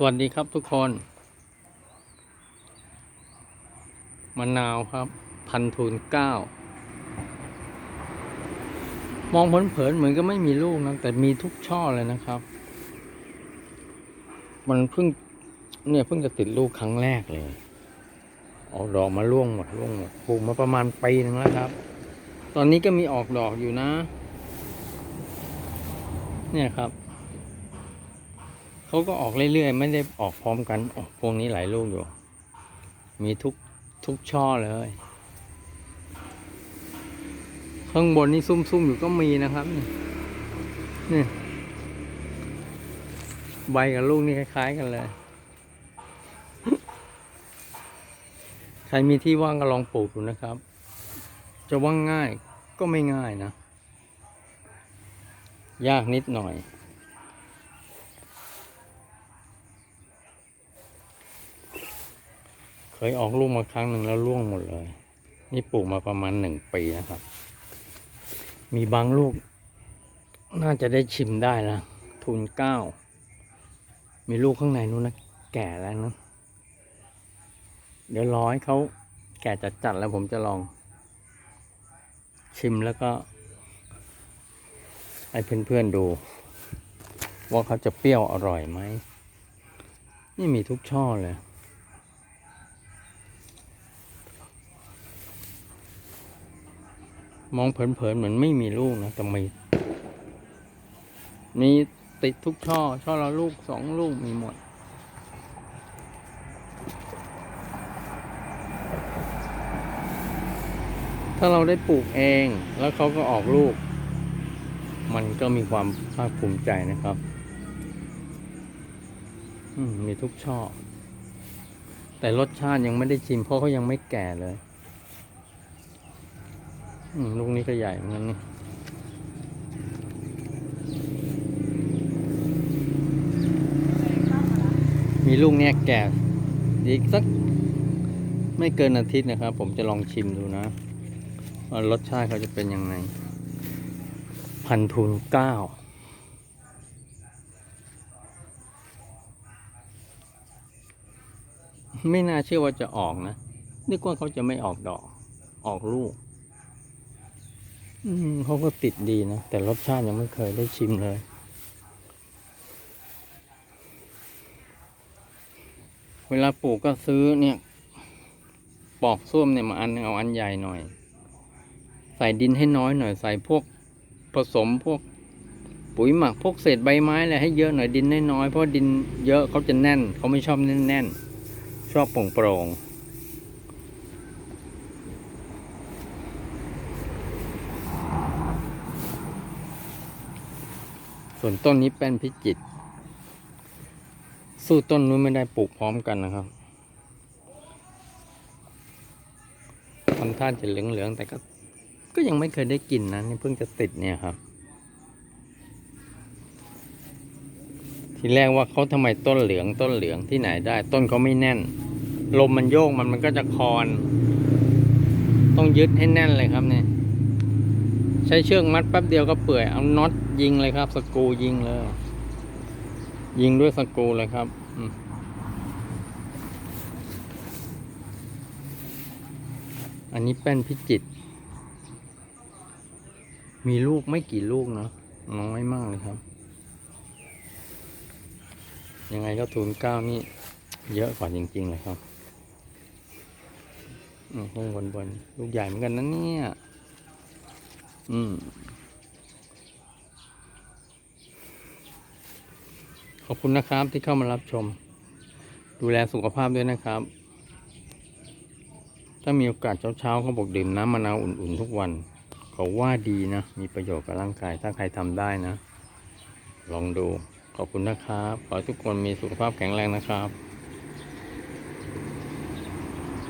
สวัสดีครับทุกคนมะนาวครับ พันทูนเก้ามองเผินๆเหมือนก็ไม่มีลูกนะ แต่มีทุกช่อเลยนะครับ มันเพิ่งเนี่ยเพิ่งจะติดลูกครั้งแรกเลยออกดอกมาร่วงหมดร่วงหมดปลูกมาประมาณปีหนึ่งแล้วครับ ตอนนี้ก็มีออกดอกอยู่นะ เนี่ยครับ เขาก็ออกเรื่อยๆ ไม่ได้ออกพร้อมกันออกพวงนี้หลายลูกอยู่ มีทุกทุกช่อเลย ข้างบนนี่ซุ่มๆอยู่ก็มีนะครับ นี่นี่ใบกับลูกนี่คล้าย ๆ กันเลย ใครมีที่ว่างก็ลองปลูกดูนะครับ จะว่างง่ายก็ไม่ง่ายนะ ยากนิดหน่อย เคยออกลูกมาครั้งหนึ่งแล้วร่วงหมดเลย นี่ปลูกมาประมาณหนึ่งปีนะครับ มีบางลูก น่าจะได้ชิมได้ละทุนเก้า มีลูกข้างในนู้นนะแก่แล้วนะเดี๋ยวร้อให้เขาแก่จัดจัดแล้วผมจะลอง ชิมแล้วก็ให้เพื่อนๆดู ว่าเขาจะเปรี้ยวอร่อยไหมนี่มีทุกช่อเลย มองเผินๆเหมือนไม่มีลูกนะแต่มีมีติดทุกช่อ ช่อละลูกสองลูกมีหมด ถ้าเราได้ปลูกเองแล้วเขาก็ออกลูก มันก็มีความภาคภูมิใจนะครับมมีทุกช่อ แต่รสชาติยังไม่ได้ชิมเพราะเขายังไม่แก่เลย ลูกนี้ก็ใหญ่เหมือนกันนี่มีลูกเนี้ยแก่อีกสักไม่เกินอาทิตย์นะครับ ผมจะลองชิมดูนะ ว่ารสชาติเขาจะเป็นยังไง พันทุนเก้าไม่น่าเชื่อว่าจะออกนะนึกว่าเขาจะไม่ออกดอกออกลูก เขาก็ติดดีนะ แต่รสชาติยังไม่เคยได้ชิมเลย เวลาปลูกก็ซื้อเนี่ย ปอกส้วมเนี่ยมาอันนึงเอาอันใหญ่หน่อย ใส่ดินให้น้อยหน่อย ใส่พวกผสมพวกปุ๋ยหมักพวกเศษใบไม้อะไรให้เยอะหน่อยดินน้อยๆเพราะดินเยอะเขาจะแน่นเขาไม่ชอบแน่นๆชอบโปร่งโปร่งๆ ส่วนต้นนี้เป็นพิจิต สู้ต้นนู้นไม่ได้ปลูกพร้อมกันนะครับทำท่าจะเหลืองๆแต่ก็ ก็ยังไม่เคยได้กินนะนี่เพิ่งจะติดเนี่ยครับ ทีแรกว่าเขาทำไมต้นเหลืองต้นเหลืองที่ไหนได้ ต้นเขาไม่แน่น ลมมันโยกมันมันก็จะคอน ต้องยึดให้แน่นเลยครับเนี่ย ใช้เชือกมัดแป๊บเดียวก็เปื่อยเอาน็อตยิงเลยครับ สกูยิงเลย ยิงด้วยสกูเลยครับอันนี้เป็นพิจิต มีลูกไม่กี่ลูกเนาะน้อยมากเลยครับ ยังไงก็ทุนเก้านี่ เยอะกว่าจริง ๆ เลยครับอืมข้างบนบนๆลูกใหญ่เหมือนกันนะเนี่ย อืมขอบคุณนะครับที่เข้ามารับชม ดูแลสุขภาพด้วยนะครับ ถ้ามีโอกาสเช้าๆเขาบอกดื่มน้ำมะนาวอุ่นๆทุกวันเขาว่าดีนะ มีประโยชน์กับร่างกาย ถ้าใครทำได้นะ ลองดู ขอบคุณนะครับ ขอให้ทุกคนมีสุขภาพแข็งแรงนะครับ